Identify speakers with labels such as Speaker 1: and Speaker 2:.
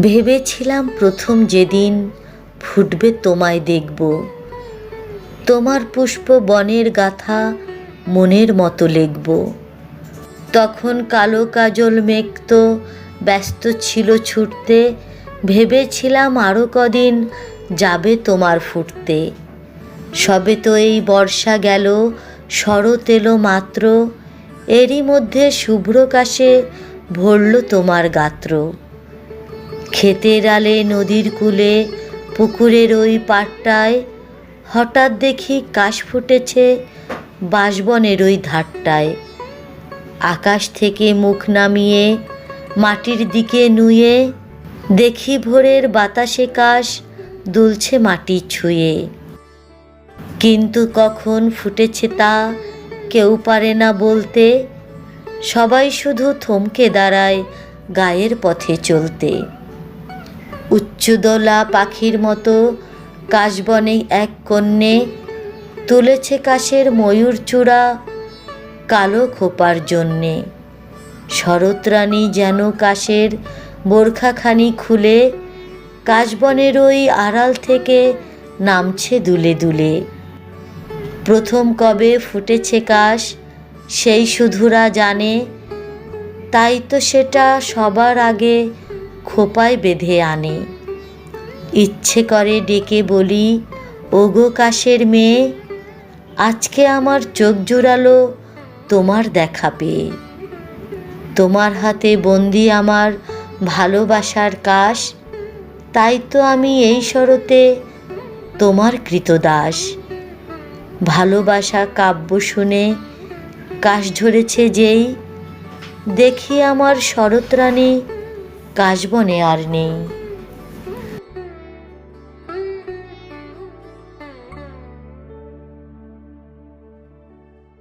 Speaker 1: ভেবেছিলাম প্রথম যেদিন ফুটবে তোমায় দেখব। তোমার পুষ্প বনের গাথা মনের মতো লিখব। তখন কালো কাজল মেঘ তো ব্যস্ত ছিল ছুটতে, ভেবেছিলাম আরও কদিন যাবে তোমার ফুটতে। সবে তো এই বর্ষা গেল, শরৎ এলো মাত্র, এরই মধ্যে শুভ্রকাশে ভরল তোমার গাত্র। ক্ষেতের আলে নদীর কূলে, পুকুরের ওই পাড়টায় হঠাৎ দেখি কাশ ফুটেছে বাঁশবনের ওই ধারটায়। আকাশ থেকে মুখ নামিয়ে, মাটির দিকে নুয়ে, দেখি ভোরের বাতাসে কাশ দুলছে মাটি ছুঁয়ে। কিন্তু কখন ফুটেছে তা কেউ পারে না বলতে, সবাই শুধু থমকে দাঁড়ায় গায়ের পথে চলতে। উচ্চদোলা পাখির মতো কাশবনে এক কন্যে তুলেছে কাশের ময়ূর চূড়া কালো খোপার জন্যে। শরৎরানী যেন কাশের বোরখাখানি খুলে কাশবনের ওই আড়াল থেকে নামছে দুলে দুলে। প্রথম কবে ফুটেছে কাশ, সেই শুধুরা জানে, তাই তো সেটা সবার আগে খোপায় বেঁধে আনে। ইচ্ছে করে ডেকে বলি, ওগো কাশের মেয়ে, আজকে আমার চোখ জুড়ালো, তোমার দেখা পেয়ে। তোমার হাতে বন্দি আমার ভালোবাসার কাশ, তাই তো আমি এই শরতে তোমার কৃতদাস। ভালোবাসা কাব্য শুনে কাশ ঝরেছে যেই, দেখি আমার শরৎরানী কাশবনে আর নেই।